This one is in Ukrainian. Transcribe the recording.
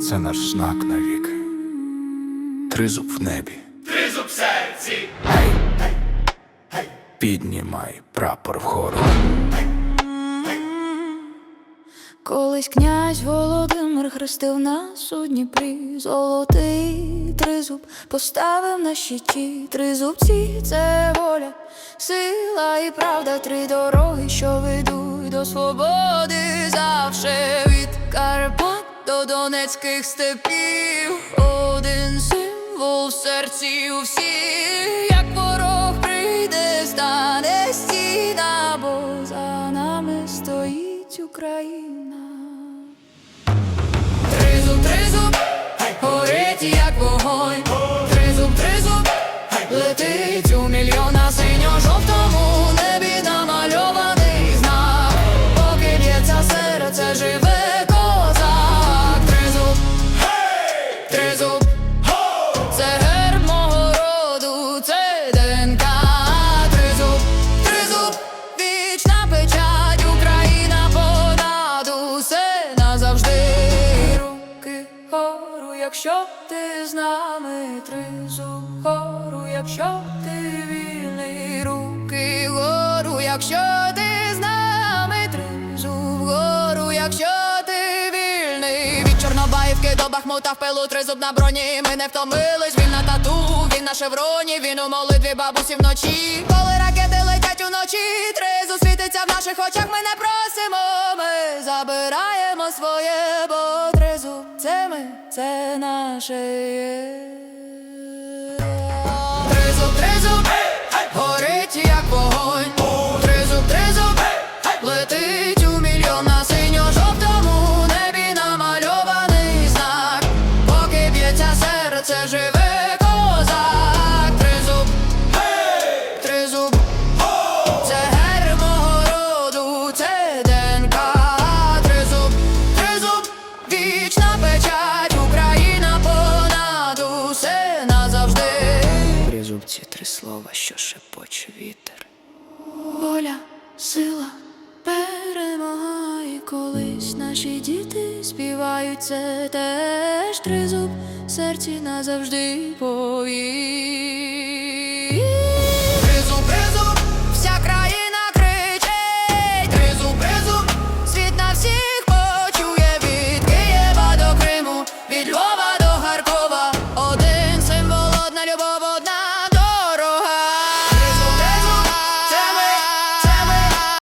це наш знак навіки. Тризуб в небі. Тризуб в серці, Піднімай прапор вгору. Колись князь Володимир хрестив нас у Дніпрі, золотий тризуб поставив на щиті. Тризубці це воля, сила і правда, три дороги, що ведуть до свободи, завше від Карпат до Донецьких степів. Один символ в серці у всіх, як ворог прийде, стане стіна, бо за нами стоїть Україна. Якщо ти з нами, тризуб гору, якщо ти вільний, руки гору, якщо ти з нами, тризуб гору, якщо ти вільний. Від Чорнобаївки до Бахмута в пилу тризуб на броні. Ми не втомились, він на тату, він на шевроні, він у молитві бабусі вночі. Коли ракети летять уночі, тризуб світиться в наших очах. Ми не просимо, ми забираємо своє, бо це ми, це наше. є. Тризуб, тризуб, горить як вогонь. Ці три слова, що шепоче вітер. Воля, сила, перемога колись наші діти співають це теж тризуб, серці назавжди повір.